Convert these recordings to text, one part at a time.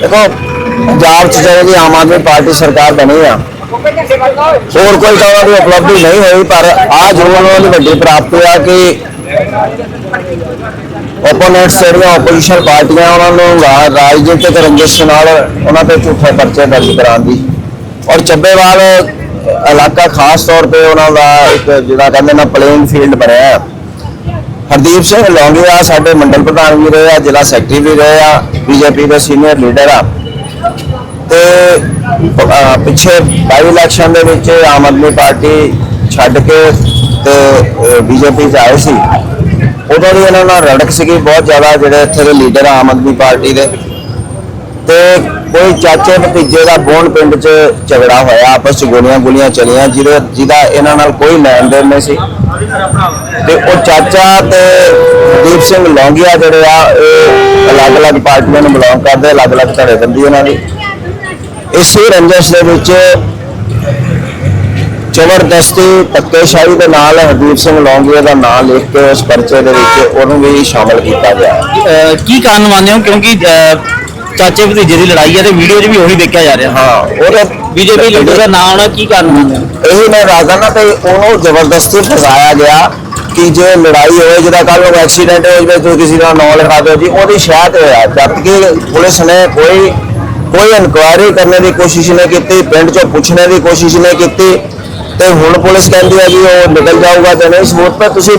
ਦੇਖੋ, ਪੰਜਾਬ 'ਚ ਜਿਹੜੀ ਆਮ ਆਦਮੀ ਪਾਰਟੀ ਸਰਕਾਰ ਬਣੀ ਆ, ਹੋਰ ਕੋਈ ਤਾਂ ਉਹਨਾਂ ਦੀ ਉਪਲਬਧੀ ਨਹੀਂ ਹੋਈ, ਪਰ ਆ ਜ਼ਰੂਰ ਉਹਨਾਂ ਦੀ ਵੱਡੀ ਪ੍ਰਾਪਤੀ ਆ ਕਿ ਓਪੋਨੈਂਟਸ ਜਿਹੜੀਆਂ ਆਪੋਜੀਸ਼ਨ ਪਾਰਟੀਆਂ ਉਹਨਾਂ ਨੂੰ ਰਾਜਨੀਤਿਕ ਰੰਜਿਸ਼ ਨਾਲ ਉਹਨਾਂ ਤੇ ਝੂਠੇ ਪਰਚੇ ਦਰਜ ਕਰਾਉਣ ਦੀ। ਔਰ ਚੱਬੇਵਾਲ ਇਲਾਕਾ ਖਾਸ ਤੌਰ ਤੇ ਉਹਨਾਂ ਦਾ ਇੱਕ ਜਿਹੜਾ ਕਹਿੰਦੇ ਨਾ ਪਲੇਇੰਗ ਫੀਲਡ ਬਣਿਆ। ਹਰਦੀਪ ਸਿੰਘ ਲੌਂਗੀਆ ਸਾਡੇ ਮੰਡਲ ਪ੍ਰਧਾਨ ਵੀ ਰਹੇ ਆ, ਜ਼ਿਲ੍ਹਾ ਸੈਕਟਰੀ ਵੀ ਰਹੇ ਆ, ਬੀਜੇਪੀ ਦੇ ਸੀਨੀਅਰ ਲੀਡਰ ਆ। ਤੇ ਪਿੱਛੇ ਬਾਈ ਇਲੈਕਸ਼ਨ ਦੇ ਵਿੱਚ ਆਮ ਆਦਮੀ ਪਾਰਟੀ ਛੱਡ ਕੇ ਤੇ ਬੀਜੇਪੀ 'ਚ ਆਏ ਸੀ। ਉਦੋਂ ਦੀ ਇਹਨਾਂ ਨਾਲ ਰੜਕ ਸੀਗੀ, ਬਹੁਤ ਜ਼ਿਆਦਾ ਜਿਹੜੇ ਇੱਥੇ ਦੇ ਲੀਡਰ ਆਮ ਆਦਮੀ ਪਾਰਟੀ ਦੇ। ਤੇ ਕੋਈ ਚਾਚੇ ਭਤੀਜੇ ਦਾ ਬੋਨ ਪਿੰਡ 'ਚ ਝਗੜਾ ਹੋਇਆ, ਆਪਸ 'ਚ ਗੋਲੀਆਂ ਗੋਲੀਆਂ ਚਲੀਆਂ, ਜਿਹਦੇ ਜਿਹਦਾ ਇਹਨਾਂ ਨਾਲ ਕੋਈ ਲੈਣ ਦੇਣ ਨਹੀਂ ਸੀ। ਤੇ ਉਹ ਚਾਚਾ ਤੇ ਦੀਪ ਸਿੰਘ ਲੌਂਗੀਆ ਜਿਹੜੇ ਆ, ਇਹ ਅਲੱਗ-ਅਲੱਗ ਪਾਰਟੀਆਂ ਨੂੰ ਬਿਲੋਂਗ ਕਰਦੇ, ਅਲੱਗ-ਅਲੱਗ ਧੜੇਬੰਦੀ ਉਹਨਾਂ ਦੀ। ਇਸੇ ਰੰਜਸ਼ ਦੇ ਵਿੱਚ ਜ਼ਬਰਦਸਤੀ ਧੱਕੇਸ਼ਾਹੀ ਦੇ ਨਾਲ ਹਰਦੀਪ ਸਿੰਘ ਲੌਂਗੀਆ ਦਾ ਨਾਮ ਲਿਖ ਕੇ ਉਸ ਪਰਚੇ ਦੇ ਵਿੱਚ ਉਹਨੂੰ ਵੀ ਸ਼ਾਮਲ ਕੀਤਾ ਗਿਆ। ਕੀ ਕਾਰਨ ਮੰਨਦੇ ਹੋ? ਕਿਉਂਕਿ ਚਾਚੇ ਭਤੀਜੇ ਦੀ ਲੜਾਈ ਹੈ ਤੇ ਵੀਡੀਓ 'ਚ ਵੀ ਉਹੀ ਦੇਖਿਆ ਜਾ ਰਿਹਾ। ਹਾਂ ਉਹਦੇ ਬੀਜੇਪੀ ਲੀਡਰ ਦਾ ਨਾਮ ਆਉਣਾ ਕੀ ਕਾਰਨ ਮੰਨਦੇ ਹੋ ਇਹੀ ਮੈਂ ਦੱਸਦਾ ਨਾ ਤੇ ਉਹਨੂੰ ਜ਼ਬਰਦਸਤੀ ਫਸਾਇਆ ਗਿਆ ਕਿ ਜੇ ਲੜਾਈ ਹੋਏ ਜਿਹਦਾ ਕੱਲ ਨੂੰ ਐਕਸੀਡੈਂਟ ਹੋ ਜਾਵੇ ਤੁਸੀਂ ਕਿਸੇ ਦਾ ਨਾਂ ਲਿਖਾ ਦਿਓ ਜੀ ਉਹਦੀ ਸ਼ਾਇਦ ਹੋਇਆ ਜਦ ਕਿ ਪੁਲਿਸ ਨੇ ਕੋਈ ਕੋਈ ਇਨਕੁਆਇਰੀ ਕਰਨ ਦੀ ਕੋਸ਼ਿਸ਼ ਨਹੀਂ ਕੀਤੀ ਪਿੰਡ ਚੋਂ ਪੁੱਛਣੇ ਦੀ ਕੋਸ਼ਿਸ਼ ਨਹੀਂ ਕੀਤੀ ਤੇ ਹੁਣ ਪੁਲਿਸ ਕਹਿੰਦੀ ਹੈ ਜੀ ਉਹ ਨਿਕਲ ਜਾਊਗਾ ਤੇ ਨਹੀਂ। ਸਬੂਤ ਪਰ ਤੁਸੀਂ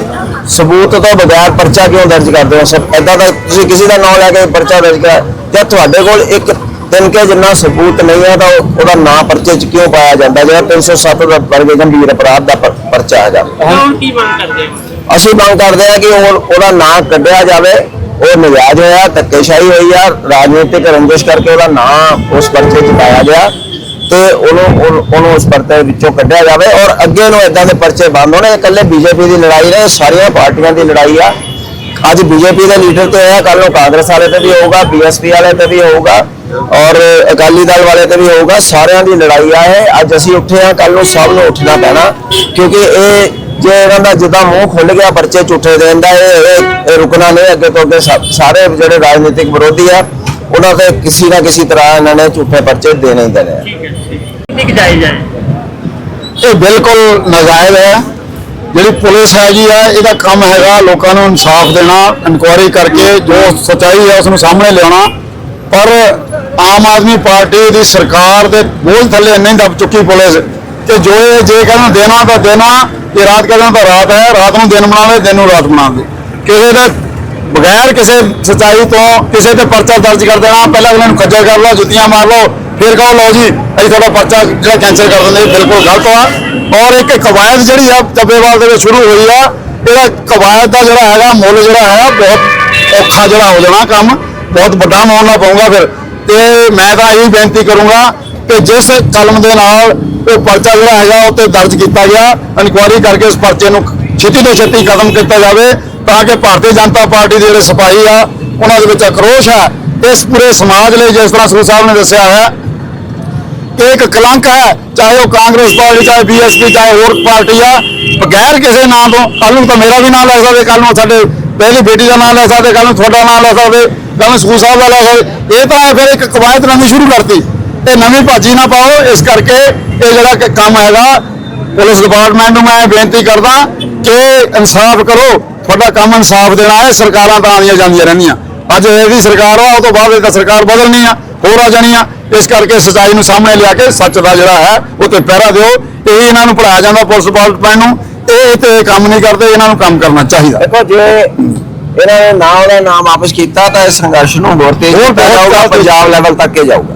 ਸਬੂਤ ਤੋਂ ਬਗੈਰ ਪਰਚਾ ਕਿਉਂ ਦਰਜ ਕਰਦੇ ਹੋ? ਸਭ ਐਦਾਂ ਦਾ ਤੁਸੀਂ ਕਿਸੇ ਦਾ ਨਾਮ ਲੈ ਕੇ ਪਰਚਾ ਦਰਜ ਕਰ ਜਦ ਤੁਹਾਡੇ ਕੋਲ ਇੱਕ ਤਿਨਕੇ ਜਿੰਨਾ ਸਬੂਤ ਨਹੀਂ ਹੈ ਤਾਂ ਉਹ- ਉਹਦਾ ਨਾਂ ਪਰਚੇ 'ਚ ਕਿਉਂ ਪਾਇਆ ਜਾਂਦਾ? ਜਿਹੜਾ 307 ਦਾ ਵਰਗੇ ਗੰਭੀਰ ਅਪਰਾਧ ਦਾ ਪਰ- ਪਰਚਾ ਹੈਗਾ। ਹੁਣ ਕੀ ਮੰਗ ਕਰਦੇ ਹੋ? ਅਸੀਂ ਮੰਗ ਕਰਦੇ ਹਾਂ ਕਿ ਉਹ- ਉਹਦਾ ਨਾਂ ਕੱਢਿਆ ਜਾਵੇ। ਉਹ ਨਜਾਇਜ਼ ਹੋਇਆ ਧੱਕੇਸ਼ਾਹੀ ਹੋਈ ਆ। ਰਾਜਨੀਤਿਕ ਰੰਜਿਸ਼ ਕਰਕੇ ਉਹਦਾ ਨਾਂ ਉਸ ਪਰਚੇ 'ਚ ਪਾਇਆ ਗਿਆ ਤੇ ਉਹਨੂੰ ਉਹਨੂੰ- ਉਸ ਪਰਚੇ ਵਿੱਚੋਂ ਕੱਢਿਆ ਜਾਵੇ। ਔਰ ਅੱਗੇ ਨੂੰ ਇਦਾਂ ਦੇ ਪਰਚੇ ਬੰਦ ਹੋਣੇ। ਇਕੱਲੇ ਬੀਜੇਪੀ ਦੀ ਲੜਾਈ ਨਹੀਂ ਸਾਰੀਆਂ ਪਾਰਟੀਆਂ ਦੀ ਲੜਾਈ ਆ। ਅੱਜ ਬੀਜੇਪੀ ਦੇ ਲੀਡਰ ਤੇ ਹੋਇਆ ਕੱਲ ਨੂੰ ਕਾਂਗਰਸ ਵਾਲੇ ਤੇ ਵੀ ਹੋਊਗਾ ਬੀਐਸਪੀ ਵਾਲੇ ਤੇ ਵੀ ਹੋਊਗਾ ਔਰ ਅਕਾਲੀ ਦਲ ਵਾਲੇ ਤੇ ਵੀ ਹੋਊਗਾ ਸਾਰਿਆਂ ਦੀ ਲੜਾਈ ਆ ਇਹ। ਅੱਜ ਅਸੀਂ ਉੱਠੇ ਆ ਕੱਲ ਨੂੰ ਸਭ ਨੂੰ ਉੱਠਣਾ ਪੈਣਾ ਕਿਉਂਕਿ ਇਹ ਜੇ ਇਹਨਾਂ ਦਾ ਜਿੱਦਾਂ ਮੂੰਹ ਖੁੱਲ ਗਿਆ ਪਰਚੇ ਝੂਠੇ ਦੇਣ ਦਾ ਇਹ ਰੁਕਣਾ ਨਹੀਂ ਅੱਗੇ ਤੋਂ ਅੱਗੇ ਸਾਰੇ ਜਿਹੜੇ ਰਾਜਨੀਤਿਕ ਵਿਰੋਧੀ ਆ ਉਹਨਾਂ ਤੇ ਕਿਸੇ ਨਾ ਕਿਸੇ ਤਰ੍ਹਾਂ ਇਹਨਾਂ ਨੇ ਝੂਠੇ ਪਰਚੇ ਦੇਣੇ ਹੀ ਦੇਣੇ ਆ। ਕਿੰਨੀ ਕੁ ਜਾਇਜ਼ ਹੈ? ਇਹ ਬਿਲਕੁਲ ਨਾਜਾਇਜ਼ ਹੈ। ਜਿਹੜੀ ਪੁਲਿਸ ਹੈਗੀ ਆ, ਇਹਦਾ ਕੰਮ ਹੈਗਾ ਲੋਕਾਂ ਨੂੰ ਇਨਸਾਫ ਦੇਣਾ ਇਨਕੁਆਇਰੀ ਕਰਕੇ ਜੋ ਸਚਾਈ ਹੈ ਉਸ ਨੂੰ ਸਾਹਮਣੇ ਲਿਆਉਣਾ। ਪਰ ਆਮ ਆਦਮੀ ਪਾਰਟੀ ਦੀ ਸਰਕਾਰ ਦੇ ਬੋਲ ਥੱਲੇ ਇੰਨੀ ਦੱਬ ਚੁੱਕੀ ਪੁਲਿਸ ਕਿ ਜੋ ਇਹ ਜੇ ਕਹਿੰਦਾ ਦੇਣਾ ਤਾਂ ਦੇਣਾ ਇਹ ਰਾਤ ਕਹਿੰਦਾ ਤਾਂ ਰਾਤ ਹੈ, ਰਾਤ ਨੂੰ ਦਿਨ ਬਣਾ ਲੈ ਦਿਨ ਨੂੰ ਰਾਤ ਬਣਾ ਦੇ ਕਿਸੇ ਦੇ ਬਗੈਰ ਕਿਸੇ ਸਚਾਈ ਤੋਂ ਕਿਸੇ ਤੇ ਪਰਚਾ ਦਰਜ ਕਰ ਦੇਣਾ, ਪਹਿਲਾਂ ਉਹਨਾਂ ਨੂੰ ਖੱਜਲ ਕਰ ਲਓ, ਜੁੱਤੀਆਂ ਮਾਰ ਲਓ ਫਿਰ ਕਹੋ ਲਓ ਜੀ, ਅਸੀਂ ਤੁਹਾਡਾ ਪਰਚਾ ਜਿਹੜਾ ਕੈਂਸਲ ਕਰ ਦਿੰਦੇ, ਬਿਲਕੁਲ ਗਲਤ ਆ ਔਰ ਇੱਕ ਕਵਾਇਦ ਜਿਹੜੀ ਆ ਚੱਬੇਵਾਲ ਦੇ ਵਿੱਚ ਸ਼ੁਰੂ ਹੋਈ ਆ, ਇਹਦਾ ਕਵਾਇਦ ਦਾ ਜਿਹੜਾ ਹੈਗਾ, ਮੁੱਲ ਜਿਹੜਾ ਹੈ ਬਹੁਤ ਔਖਾ ਜਿਹੜਾ ਹੋ ਜਾਣਾ ਕੰਮ, ਬਹੁਤ ਵੱਡਾ ਮੋੜਨਾ ਪਊਗਾ ਫਿਰ। ਤੇ ਮੈਂ ਤਾਂ ਇਹੀ ਬੇਨਤੀ ਕਰੂੰਗਾ ਕਿ ਜਿਸ ਕਲਮ ਦੇ ਨਾਲ ਉਹ ਪਰਚਾ ਜਿਹੜਾ ਹੈਗਾ, ਉਹ ਤੇ ਦਰਜ ਕੀਤਾ ਗਿਆ ਇਨਕੁਆਇਰੀ ਕਰਕੇ ਉਸ ਪਰਚੇ ਨੂੰ ਛੇਤੀ ਤੋਂ ਛੇਤੀ ਖਤਮ ਕੀਤਾ ਜਾਵੇ, ਤਾਂ ਕਿ ਭਾਰਤੀ ਜਨਤਾ ਪਾਰਟੀ ਦੇ ਜਿਹੜੇ ਸਿਪਾਹੀ ਆ, ਉਹਨਾਂ ਦੇ ਵਿੱਚ ਅਕਰੋਸ਼ ਹੈ। ਇਸ ਪੂਰੇ ਸਮਾਜ ਲਈ, ਜਿਸ ਤਰ੍ਹਾਂ ਸਰੂ ਸਾਹਿਬ ਨੇ ਦੱਸਿਆ ਹੈ ਇਹ ਇੱਕ ਕਲੰਕ ਹੈ ਚਾਹੇ ਉਹ ਕਾਂਗਰਸ ਪਾਰਟੀ ਚਾਹੇ ਬੀਐਸਪੀ ਚਾਹੇ ਹੋਰ ਪਾਰਟੀ ਆ ਬਗੈਰ ਕਿਸੇ ਨਾਂ ਤੋਂ ਕੱਲ ਨੂੰ ਤਾਂ ਮੇਰਾ ਵੀ ਨਾਂ ਲੈ ਸਕਦੇ ਕੱਲ ਨੂੰ ਸਾਡੇ ਪਹਿਲੀ ਬੇਟੀ ਦਾ ਨਾਂ ਲੈ ਸਕਦੇ ਕੱਲ ਨੂੰ ਤੁਹਾਡਾ ਨਾਂ ਲੈ ਸਕਦੇ ਕੱਲ ਨੂੰ ਸਕੂਲ ਸਾਹਿਬ ਦਾ ਲੈ ਸਕਦੇ ਇਹ ਤਾਂ ਫਿਰ ਇੱਕ ਕਵਾਇਤ ਨਵੀਂ ਸ਼ੁਰੂ ਕਰਤੀ ਤੇ ਨਵੀਂ ਭਾਜੀ ਨਾ ਪਾਓ ਇਸ ਕਰਕੇ ਇਹ ਜਿਹੜਾ ਕੰਮ ਹੈਗਾ ਪੁਲਿਸ ਡਿਪਾਰਟਮੈਂਟ ਨੂੰ ਮੈਂ ਬੇਨਤੀ ਕਰਦਾ ਕਿ ਇਨਸਾਫ ਕਰੋ ਤੁਹਾਡਾ ਕੰਮ ਇਨਸਾਫ ਦੇਣਾ ਹੈ ਸਰਕਾਰਾਂ ਤਾਂ ਆਉਂਦੀਆਂ ਜਾਂਦੀਆਂ ਰਹਿੰਦੀਆਂ ਅੱਜ ਇਹਦੀ ਸਰਕਾਰ ਆ ਉਹ ਤੋਂ ਬਾਅਦ ਇਹ ਤਾਂ ਸਰਕਾਰ ਬਦਲਣੀ ਆ ਹੋਰ ਆ ਜਾਣੀ ਆ ਇਸ ਕਰਕੇ ਸਚਾਈ ਨੂੰ ਸਾਹਮਣੇ ਲਿਆ ਕੇ ਸੱਚ ਦਾ ਜਿਹੜਾ ਹੈ ਉਹ ਤੇ ਪਹਿਰਾ ਦਿਓ। ਇਹ ਇਹਨਾਂ ਨੂੰ ਪੜਾਇਆ ਜਾਂਦਾ ਪੁਲਿਸ ਡਿਪਾਰਟਮੈਂਟ ਨੂੰ। ਇਹ ਤੇ ਇਹ ਕੰਮ ਨਹੀਂ ਕਰਦੇ ਇਹਨਾਂ ਨੂੰ ਕੰਮ ਕਰਨਾ ਚਾਹੀਦਾ। ਦੇਖੋ ਜੇ ਇਹਨਾਂ ਨੇ ਨਾ ਉਹਦਾ ਨਾਮ ਵਾਪਸ ਕੀਤਾ ਤਾਂ ਇਸ ਸੰਘਰਸ਼ ਨੂੰ ਹੋਰ ਤੇਜ਼ ਕੀਤਾ ਜਾਊਗਾ ਪੰਜਾਬ ਲੈਵਲ ਤੱਕ ਇਹ ਜਾਊਗਾ।